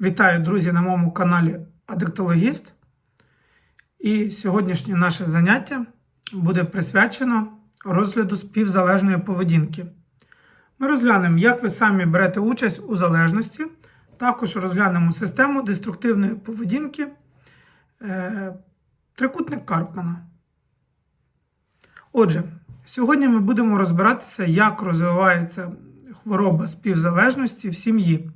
Вітаю, друзі, на моєму каналі Адиктологіст. І сьогоднішнє наше заняття буде присвячено розгляду співзалежної поведінки. Ми розглянемо, як ви самі берете участь у залежності, також розглянемо систему деструктивної поведінки е, трикутник Карпмана. Отже, сьогодні ми будемо розбиратися, як розвивається хвороба співзалежності в сім'ї.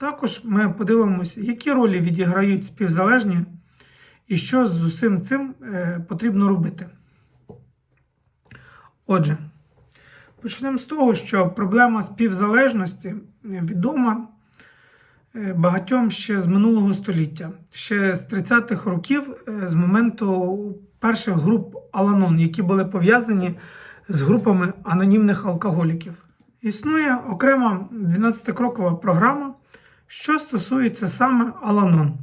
Також ми подивимося, які ролі відіграють співзалежні і що з усім цим е, потрібно робити. Отже, почнемо з того, що проблема співзалежності відома е, багатьом ще з минулого століття, ще з 30-х років, е, з моменту перших груп Аланон, які були пов'язані з групами анонімних алкоголіків. Існує окрема 12-крокова програма, що стосується саме Аланон.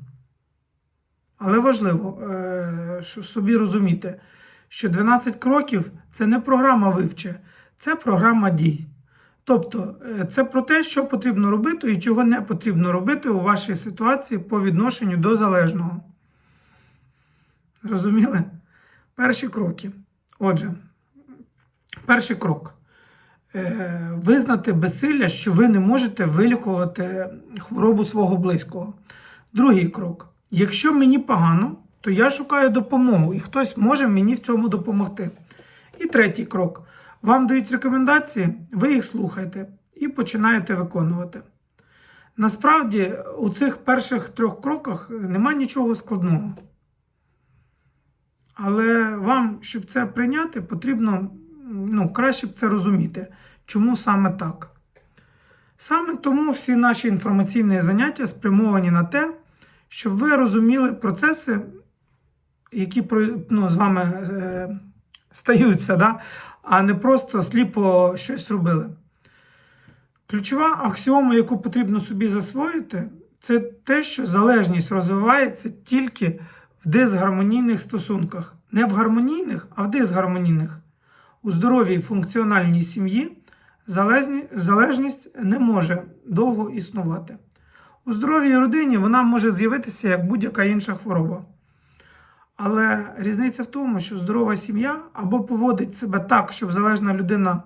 Але важливо, е, що собі розуміти, що 12 кроків це не програма вивче, це програма дій. Тобто, е, це про те, що потрібно робити і чого не потрібно робити у вашій ситуації по відношенню до залежного. Розуміли? Перші кроки. Отже, перший крок. Е, Визнати безсилля, що ви не можете вилікувати хворобу свого близького. Другий крок. Якщо мені погано, то я шукаю допомогу, і хтось може мені в цьому допомогти. І третій крок. Вам дають рекомендації, ви їх слухаєте і починаєте виконувати. Насправді, у цих перших трьох кроках нема нічого складного. Але вам, щоб це прийняти, потрібно ну, краще б це розуміти. Чому саме так? Саме тому всі наші інформаційні заняття спрямовані на те, щоб ви розуміли процеси, які ну, з вами е, стаються, да? а не просто сліпо щось робили. Ключова аксіома, яку потрібно собі засвоїти, це те, що залежність розвивається тільки в дисгармонійних стосунках. Не в гармонійних, а в дисгармонійних. У здоровій функціональній сім'ї залежність не може довго існувати. У здоровій родині вона може з'явитися як будь-яка інша хвороба. Але різниця в тому, що здорова сім'я або поводить себе так, щоб залежна людина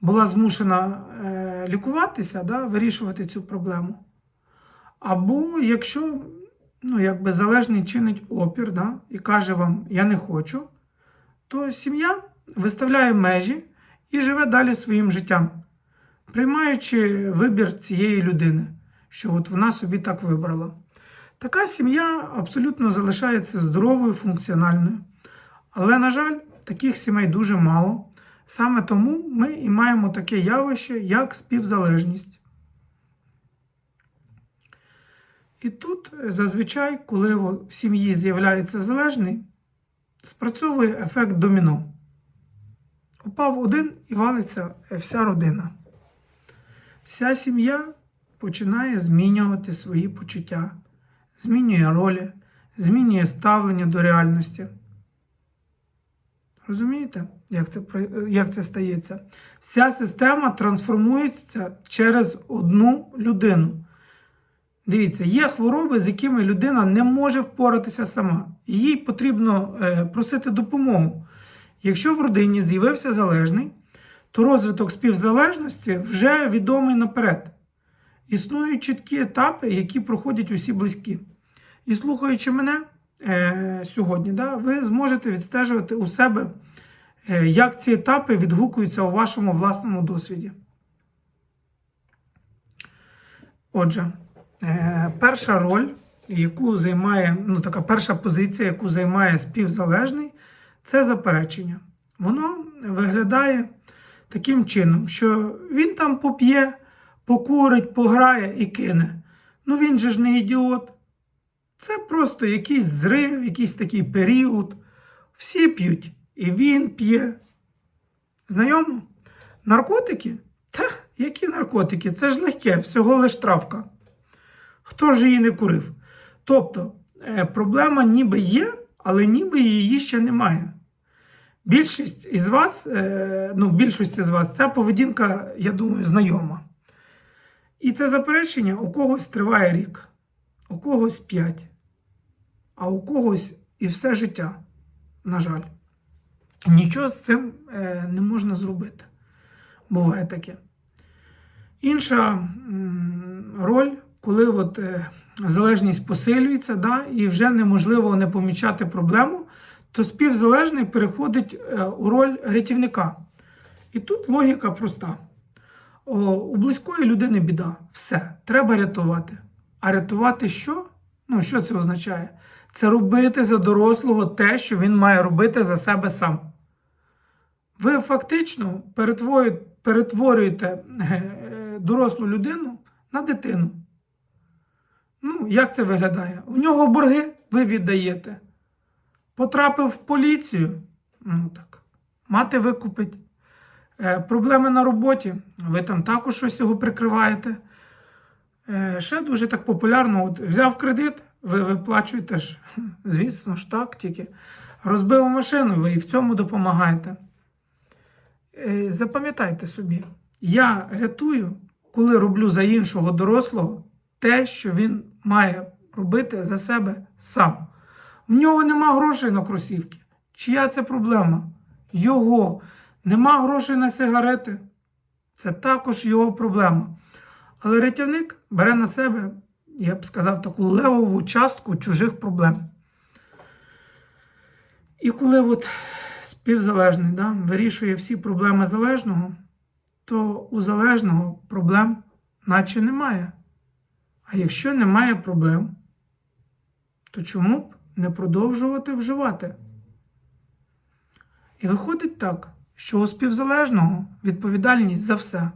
була змушена е, лікуватися, да, вирішувати цю проблему. Або якщо ну, якби залежний чинить опір да, і каже вам Я не хочу, то сім'я виставляє межі і живе далі своїм життям, приймаючи вибір цієї людини, що от вона собі так вибрала. Така сім'я абсолютно залишається здоровою, функціональною. Але, на жаль, таких сімей дуже мало. Саме тому ми і маємо таке явище, як співзалежність. І тут зазвичай, коли в сім'ї з'являється залежний, спрацьовує ефект доміно. Упав один і валиться вся родина. Вся сім'я починає змінювати свої почуття, змінює ролі, змінює ставлення до реальності. Розумієте, як це, як це стається? Вся система трансформується через одну людину. Дивіться, є хвороби, з якими людина не може впоратися сама. Їй потрібно е, просити допомогу. Якщо в родині з'явився залежний, то розвиток співзалежності вже відомий наперед. Існують чіткі етапи, які проходять усі близькі. І слухаючи мене е, сьогодні, да, ви зможете відстежувати у себе, е, як ці етапи відгукуються у вашому власному досвіді. Отже, е, перша роль, яку займає, ну така перша позиція, яку займає співзалежний, це заперечення. Воно виглядає таким чином, що він там поп'є, покурить, пограє і кине. Ну він же ж не ідіот. Це просто якийсь зрив, якийсь такий період. Всі п'ють, і він п'є. Знайомо? Наркотики? Та, які наркотики? Це ж легке, всього лиш травка. Хто ж її не курив? Тобто, е, проблема ніби є, але ніби її ще немає. Більшість із вас, е, ну, більшості з вас, ця поведінка, я думаю, знайома. І це заперечення у когось триває рік, у когось 5, а у когось і все життя, на жаль. Нічого з цим е, не можна зробити. Буває таке. Інша роль, коли от, е, залежність посилюється, да, і вже неможливо не помічати проблему, то співзалежний переходить е, у роль рятівника. І тут логіка проста. О, у близької людини біда. Все, треба рятувати. А рятувати що? Ну, що це означає? Це робити за дорослого те, що він має робити за себе сам. Ви фактично перетворюєте, е, е, дорослу людину на дитину. Ну, як це виглядає? У нього борги ви віддаєте. Потрапив в поліцію. Ну так. Мати викупить. Е, проблеми на роботі. Ви там також щось його прикриваєте. Е, ще дуже так популярно. От взяв кредит, ви виплачуєте ж. Звісно ж, так, тільки розбив машину, ви і в цьому допомагаєте. Е, запам'ятайте собі, я рятую, коли роблю за іншого дорослого те, що він має робити за себе сам. В нього нема грошей на кросівки. Чия це проблема? Його. Нема грошей на сигарети. Це також його проблема. Але рятівник бере на себе, я б сказав, таку левову частку чужих проблем. І коли от співзалежний да, вирішує всі проблеми залежного, то у залежного проблем наче немає. А якщо немає проблем, то чому б не продовжувати вживати? І виходить так, що у співзалежного відповідальність за все,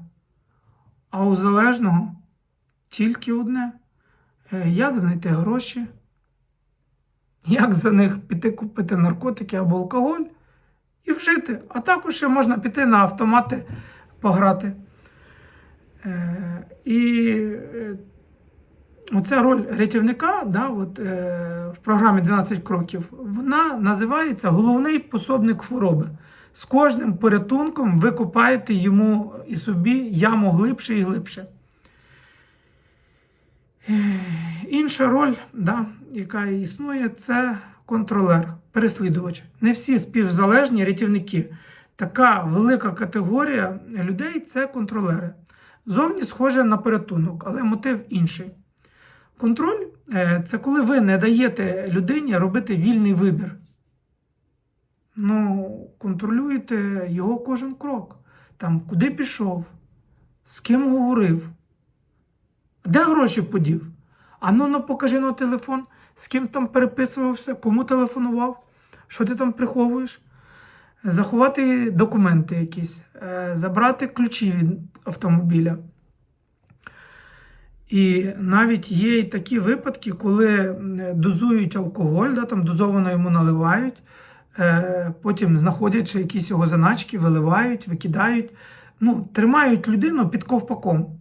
а у залежного тільки одне: Е, як знайти гроші, як за них піти купити наркотики або алкоголь і вжити. А також ще можна піти на автомати пограти. Е, І е, оця роль рятівника да, от, е, в програмі 12 кроків, вона називається головний пособник хвороби. З кожним порятунком ви копаєте йому і собі яму глибше і глибше. Інша роль, да, яка існує, це контролер, переслідувач. Не всі співзалежні рятівники. Така велика категорія людей це контролери. Зовні схоже на порятунок, але мотив інший. Контроль е, це коли ви не даєте людині робити вільний вибір. Ну, контролюєте його кожен крок. Там, куди пішов, з ким говорив, де гроші подів? А ну, ну покажи на телефон, з ким там переписувався, кому телефонував, що ти там приховуєш. Заховати документи якісь, е, забрати ключі від автомобіля. І навіть є і такі випадки, коли дозують алкоголь, да, там дозовано йому наливають, е, потім знаходять ще якісь його заначки, виливають, викидають, ну, тримають людину під ковпаком.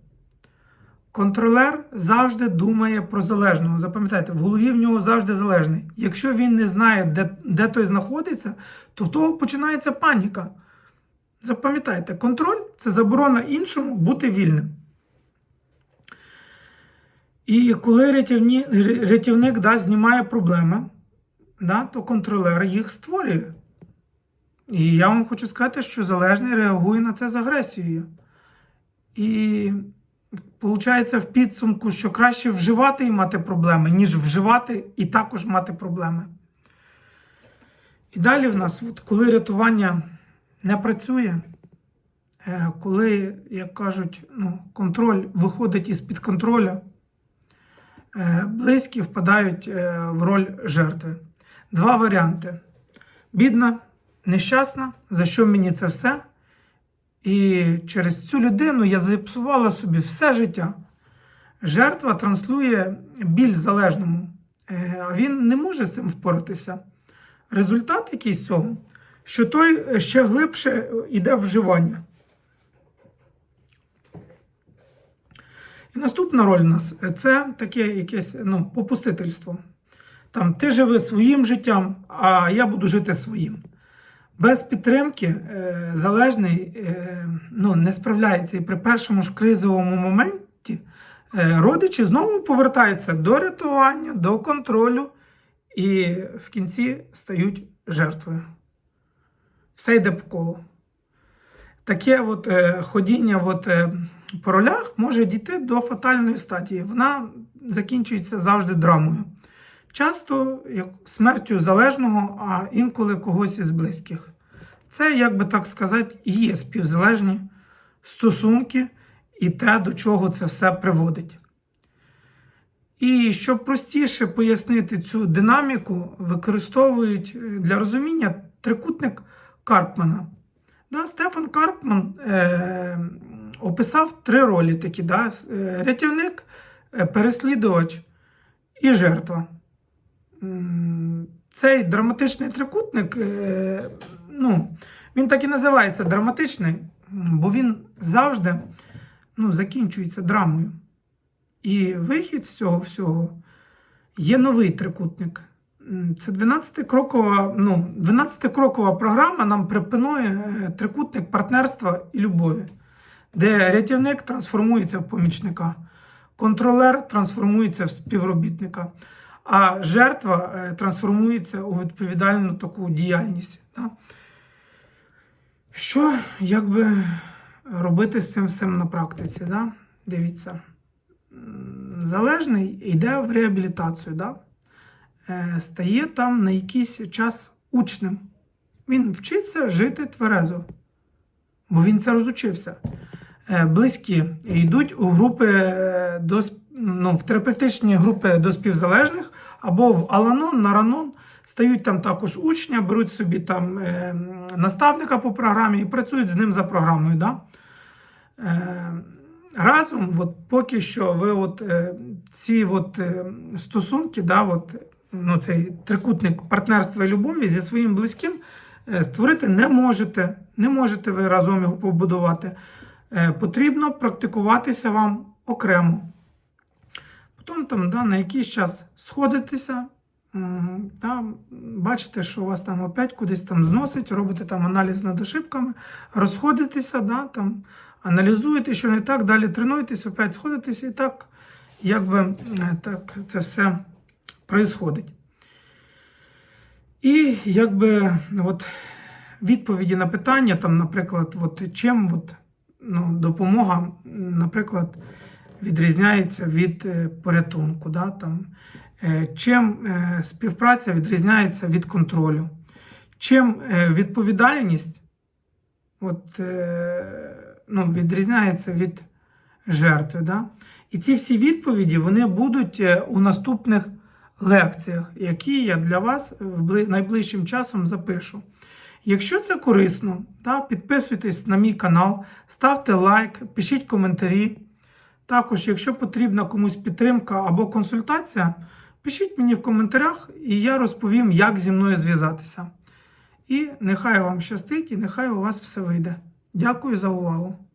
Контролер завжди думає про залежного. Запам'ятайте, в голові в нього завжди залежний. Якщо він не знає, де, де той знаходиться, то в того починається паніка. Запам'ятайте, контроль це заборона іншому бути вільним. І коли рятівні, рятівник да, знімає проблеми, да, то контролер їх створює. І я вам хочу сказати, що залежний реагує на це з агресією. І виходить в підсумку, що краще вживати і мати проблеми, ніж вживати і також мати проблеми. І далі в нас, от, коли рятування не працює, е, коли, як кажуть, ну, контроль виходить із-під контролю, близькі впадають е, в роль жертви. Два варіанти: бідна, нещасна, за що мені це все? І через цю людину я зіпсувала собі все життя. Жертва транслює біль залежному, е, а він не може з цим впоратися. Результат який цього, що той ще глибше йде вживання. І наступна роль у нас це таке якесь ну, попустительство. Там ти живи своїм життям, а я буду жити своїм. Без підтримки е, залежний е, ну, не справляється. І при першому ж кризовому моменті е, родичі знову повертаються до рятування, до контролю і в кінці стають жертвою. Все йде по колу. Таке от, е, ходіння от, е, по ролях може дійти до фатальної стадії. Вона закінчується завжди драмою. Часто смертю залежного, а інколи когось із близьких. Це, як би так сказати, є співзалежні стосунки і те, до чого це все приводить. І щоб простіше пояснити цю динаміку, використовують е, для розуміння трикутник Карпмана. Да, Стефан Карпман е, описав три ролі такі: да, е, рятівник, е, переслідувач і жертва. Цей драматичний трикутник, е, ну, він так і називається драматичний, бо він завжди ну, закінчується драмою. І вихід з цього всього є новий трикутник. Це 12-крокова, ну, 12-крокова програма нам пропонує е, трикутник партнерства і любові, де рятівник трансформується в помічника, контролер трансформується в співробітника, а жертва е, трансформується у відповідальну таку діяльність. Да? Що якби робити з цим всім на практиці? Да? Дивіться. Залежний йде в реабілітацію, да? Е, стає там на якийсь час учнем. Він вчиться жити тверезо, бо він це розучився. Е, Близькі йдуть у групи е, до, ну, в терапевтичні групи до співзалежних або в Аланон, Наранон, стають там також учня, беруть собі там е, наставника по програмі і працюють з ним за програмою. Да? Е, разом, от поки що ви от, е, ці от, е, стосунки, да, от, ну, цей трикутник партнерства і любові зі своїм близьким е, створити не можете. Не можете ви разом його побудувати. Е, потрібно практикуватися вам окремо. Потім там, да, на якийсь час сходитися, та, бачите, що у вас там опять кудись там зносить, робите там аналіз над ошибками, розходитеся, да, там, аналізуєте, що не так, далі тренуєтесь, опять сходитесь, і так, якби е, так це все происходить. І якби от, відповіді на питання, там, наприклад, от, чим от, ну, допомога, наприклад, відрізняється від е, порятунку. Да, там, е, чим е, співпраця відрізняється від контролю, чим відповідальність от, ну, відрізняється від жертви. Да? І ці всі відповіді вони будуть у наступних лекціях, які я для вас найближчим часом запишу. Якщо це корисно, да, підписуйтесь на мій канал, ставте лайк, пишіть коментарі. Також, якщо потрібна комусь підтримка або консультація, пишіть мені в коментарях, і я розповім, як зі мною зв'язатися. І нехай вам щастить, і нехай у вас все вийде. Дякую за увагу!